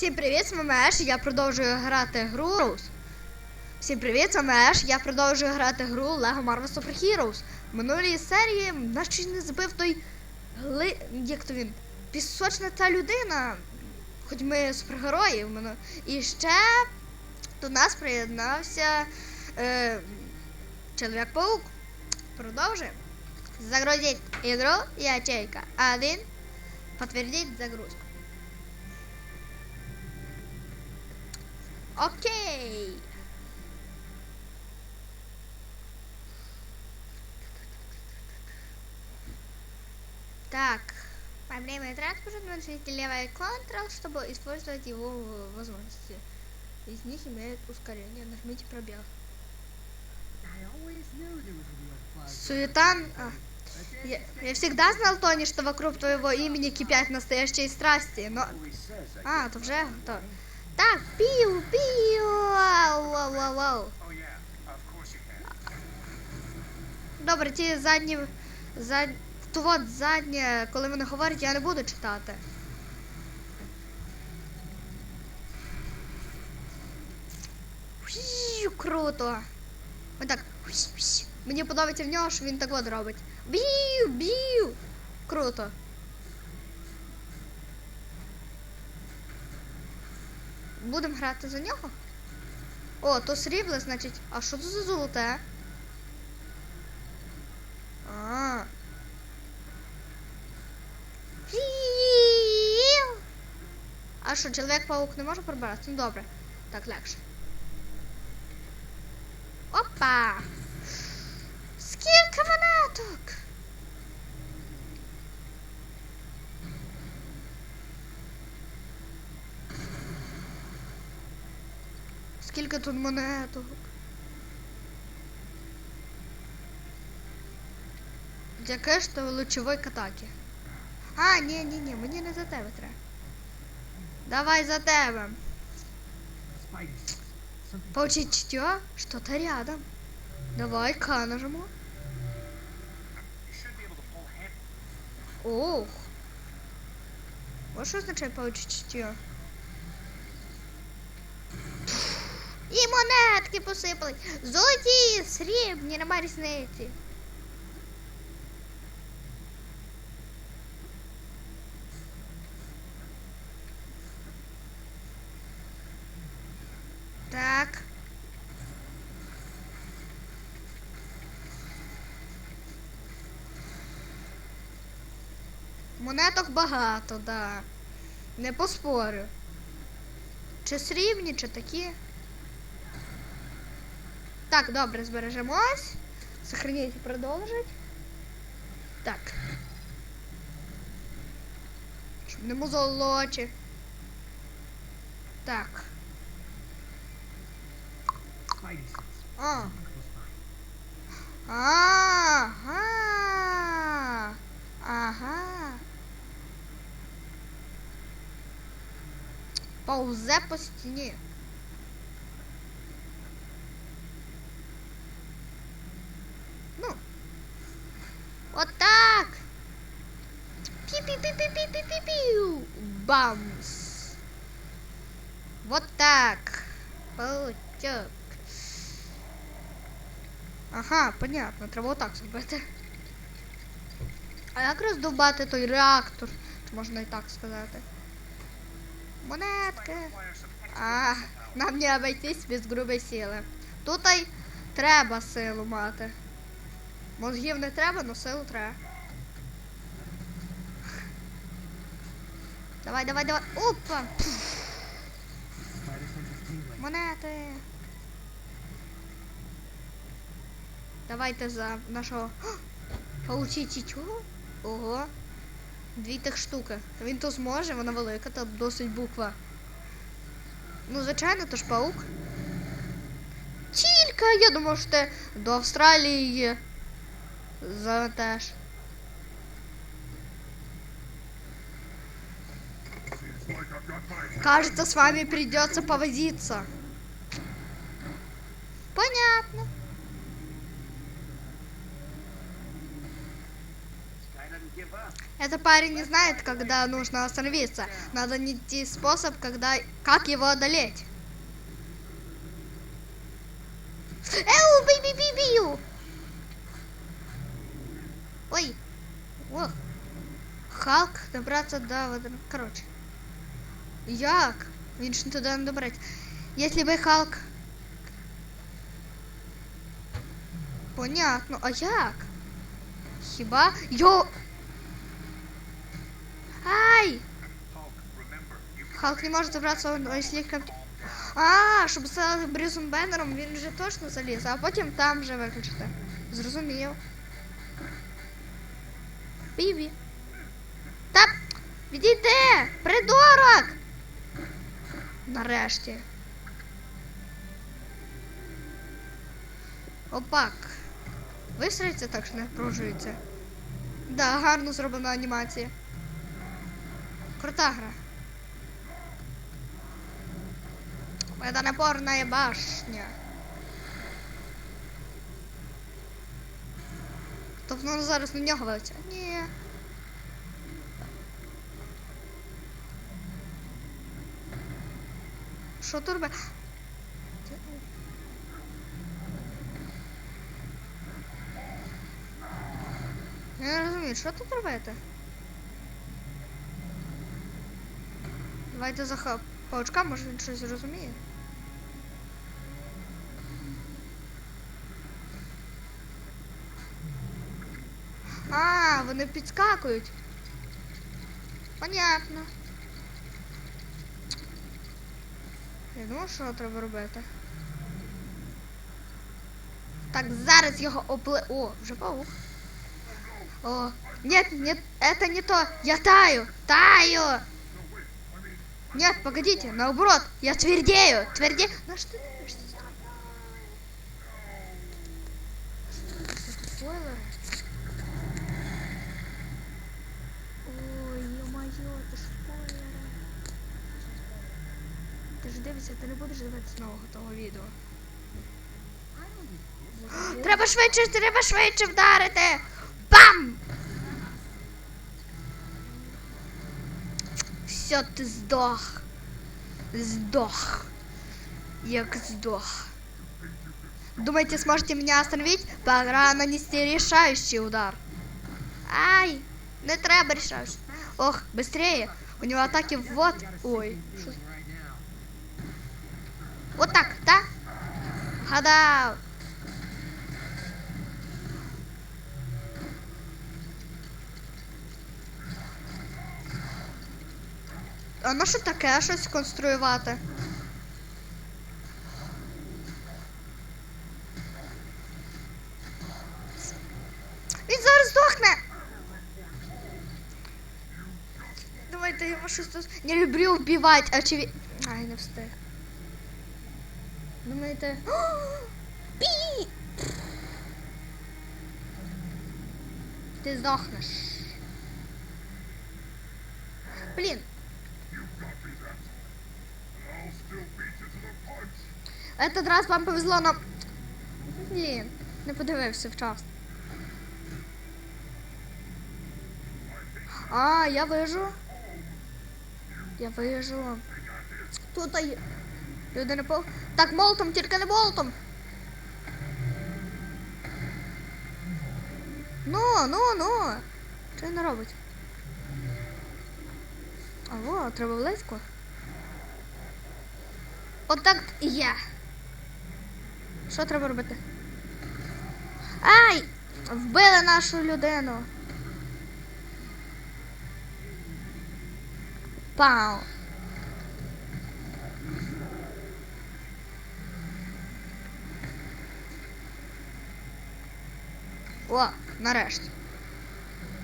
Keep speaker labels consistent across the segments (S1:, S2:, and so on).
S1: Всім привіт, з вами Еш, я продовжую грати гру Heroes. Всім привіт, з вами Еш, я продовжую грати гру Lego Marvel Super Heroes. В минулій серії нас чуть не збив той гли... як то він? Пісочна та людина. Хоч ми супергерої. І ще до нас приєднався е... Чоловік-паук. Продовжуємо. Загрузить игру ячейка 1. Подтвердить загрузку. Окей. Так. Во время транспорта нажмите левый Ctrl, чтобы использовать его возможности. Из них имеет ускорение. Нажмите пробел. Суетан... а, я, я всегда знал, Тони, что вокруг твоего имени кипят настоящие страсти, но... А, то вже готово. Так, піу, піу, ау, ау, ау, ау.
S2: Yeah, of course you can.
S1: Добре, ті задні... Зад... То от заднє, коли вони говорять, я не буду читати. Фью, круто. Фсь, фсь. Мені подобається в нього, що він так от робить. Бію, бію. Круто. Будемо грати за нього? О, то срібле, значить. А що це за золоте? А. А що, чоловік-паук не може пробиратися? Ну добре. Так легше. Опа! Скільки монеток? Скільки тут монеток? Яке ж то лучової атаки? А, ні, ні, ні, мені не за тебе треба. Давай за тебе. Получить чутье, что-то рядом. Давай К нажму. Ох. Вот что означает получить чутье. І монетки посипали. Золоті, срібні, нема різниці. Так. Монеток багато, да. Не поспорю. Чи срібні, чи такі. Так, добре, збережемось. Сохраніть і продовжить. Так. Щоб не музолочі. Так.
S3: Spidey sense.
S1: А.
S3: Something close by.
S1: Ага. Ага. Повзе по стіні. Бамс. Вот так. Паучок. Ага, понятно, треба отак зробити. А як роздовбати той реактор? Можна і так сказати?
S2: Require
S1: А, нам не обойтись без грубої сили. Тут треба силу мати. Мозгів не треба, але силу треба. Давай, давай, давай. Опа! Монети. Давайте за нашого Получіть чого? Ого. Дві тих штуки. Він то зможе, вона велика, та досить буква. Ну, звичайно, то ж паук. Тільки, я думав, що ти до Австралії. За теж. Кажется, с вами придется повозиться. Понятно. Это парень не знает, когда нужно остановиться. Надо найти способ, когда... как его одолеть. Эу, би би би бию Ой. Ох. Халк добраться до... Короче. Як? Він ж туди не добереться. Если бы Халк... Понятно. А як? Хіба? Йо... Ай!
S2: Hulk, remember, you
S1: Халк не може забратися в слегка... А, щоб стати Брюсом Беннером, він вже точно заліз, а потім там вже виключити. Зрозумів. Бібі. Та відійди! Придурок! Нарешті. Опак. Висрається так, що не напружується. Да, гарно зроблена анімація. Крута гра. Это напорная башня. Тобто воно зараз на нього велиться. Ні. Що тут? Я не розумію, що тут робити? Давайте за паучка, може він щось зрозуміє. А, вони підскакують. Понятно. Я думаю, що треба робити. Так, зараз його опли... О, вже паук. О, нет, нет, это не то. Я таю, таю. Нет, погодите, наоборот, я твердею, тверде... На что ты Ти ж ти не будеш дивитися нового того відео. Треба швидше, треба швидше вдарити! Бам! Все, ти здох. Сдох. Як сдох. Думаете, сможете меня остановить? Пора нанести решающий удар. Ай, не треба решающий. Ох, быстрее. У него атаки вот. Ой, шо-. Вот так, да? Гадав. А на що таке щось конструювати? Він зараз здохне. Давайте йому щось тут. Не люблю вбивати, очевидно. Ай, не встиг. Думаєте. Пі! Ти здохнеш. Блін. Этот раз вам повезло на. Блін, не подивився вчасно. А, я вижу. Я вижу. Тут є. Люди не пол. Так, молотом, тільки не молотом. Ну, ну, ну. Що він робить? Алло, треба близько. Отак і є. Що треба робити? Ай! Вбили нашу людину. Пау. О, нарешті.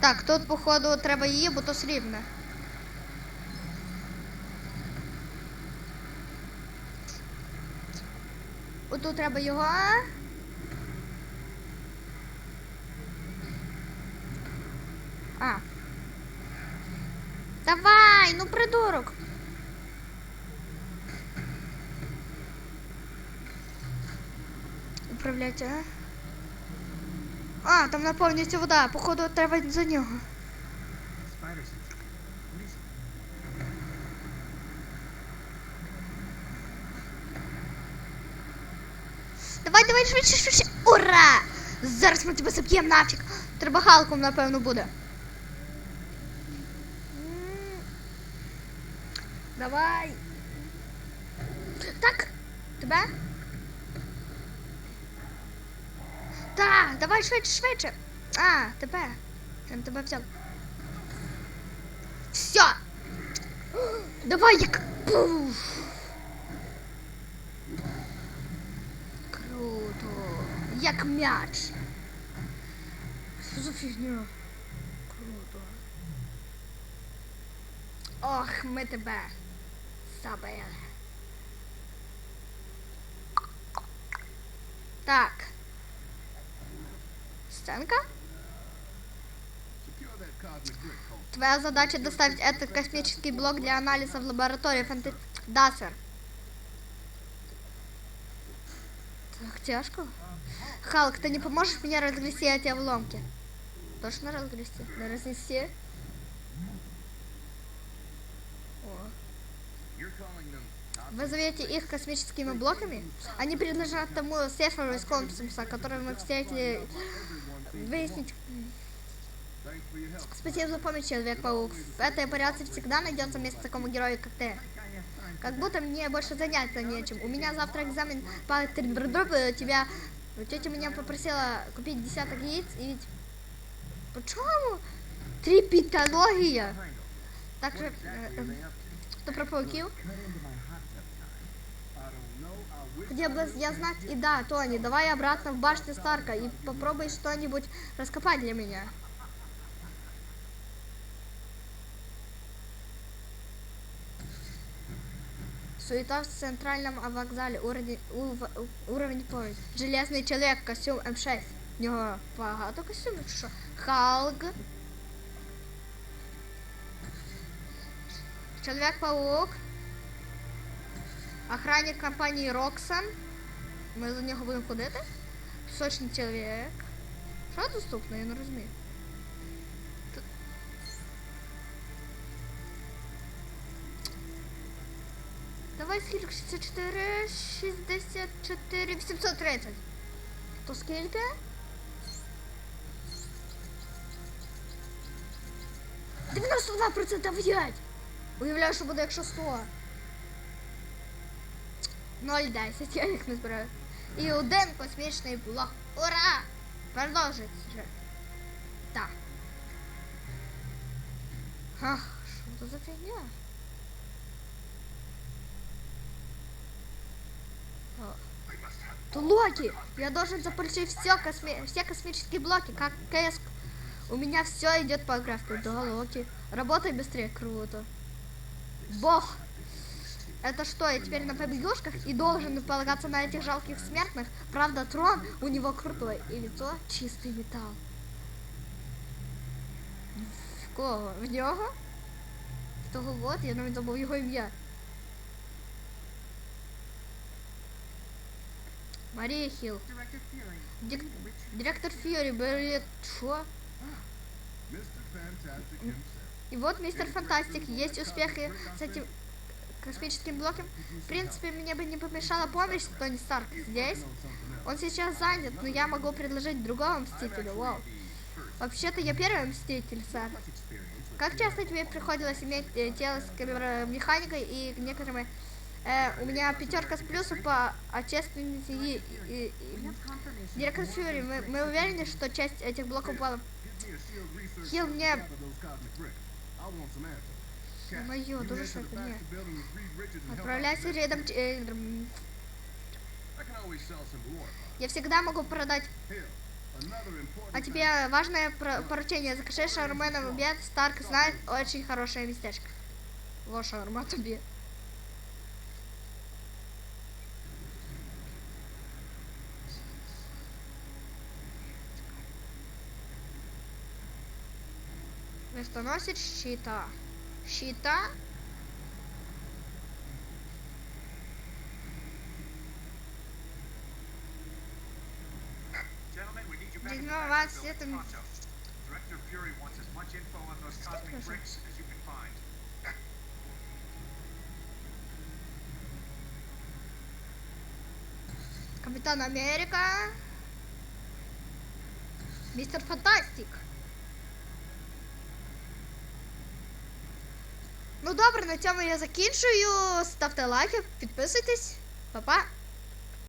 S1: Так, тут, походу, треба її, бо то срібне. Отут треба його. А. Давай, ну придурок. Управляйте, а? А, там наповнюється вода, походу треба за нього. Давай, давай, швидше, швидше. Ура! Зараз ми тебе заб'ємо нафіг. Треба халком, напевно, буде. Давай. Так, тебе? Так, давай швидше, швидше. А, тебе. Я тебе взяв. Все. Давай, як. Круто. Як м'яч. Що за фігня? Круто. Ох, ми тебе забили. Так. Сценка? Твоя задача доставить этот космический блок для анализа в лабораторию Фанты... Да, сэр. Так тяжко. Халк, ты не поможешь мне разгрести эти обломки? Точно разгрести? Да разнести? Вы зовете их космическими блоками? Они принадлежат тому Сеферу из космоса, который мы встретили выяснить.
S4: Thanks for your help.
S1: Спасибо за помощь, Человек-паук. В этой операции всегда найдется место такому герою, как ты. Как будто мне больше заняться нечем. У меня завтра экзамен по тридбрдробу, тебя... Тетя меня попросила купить десяток яиц, и ведь... Почему? Трипитология. Также... э, э, Что про пауків?
S4: I don't know. I wish
S1: Хотел бы я знать, и да, Тони, давай обратно в башню Старка и попробуй что-нибудь раскопать для меня. Суета в центральном вокзале, уровень, ув- уровень поезд. Железний чоловік, костюм М6. В нього багато костюмів, чи що? Халк. Чоловік-паук. Охранник компанії Roxxon. Ми за нього будемо ходити. Пісочний чоловік. Що доступно, я не розумію. Давай скільки 64, 64, 830. То скільки? Дев'яносто два процента! Уявляю, що буде, якщо 100. 0,10, я їх не збираю. І один космічний блок. Ура! Продовжується. Так. Ах, що це за фігня? О. То Локи! Я должен заполучить все, косми... все космические блоки, как КС. У меня все идет по графику. Да, Локи. Работай быстрее, круто. Бог! Это что, я теперь на побегушках и должен полагаться на этих жалких смертных? Правда, трон у него крутой, и лицо чистый металл. В кого? В нього? В того вот, я навіть забув його ім'я. Марія Хіл.
S3: Director Fury.
S1: Дик- Директор Фьюри, говорит, что?
S4: Mr. Fantastic himself.
S1: И вот, мистер Фантастик, есть успехи с этим космическим блоком. В принципе, мне бы не помешала помощь Тони Старк здесь. Он сейчас занят, но я могу предложить другого Мстителя. Вау. Вообще-то я первый Мститель, сэр. Как часто тебе приходилось иметь э, тело с механикой и некоторыми... э, у меня пятерка с плюсом по отчетности и, и- и-. Директор Фьюри, мы, мы уверены, что часть этих блоков упала.
S4: Give me a shield research
S1: Хил мне...
S4: Мое,
S1: тоже
S4: шайка, нет.
S1: Отправляйся рядом... Я всегда могу продать... А тебе важное поручение. Закажи шаурмена в обед. Старк знает очень хорошее местечко. Во, шаурма тебе. Вестоносец щита. Щита?
S2: Дерьмо вас.
S1: Капитан Америка. Мистер Фантастик. Ну добре, на цьому я закінчую. Ставте лайки, підписуйтесь. Па-па.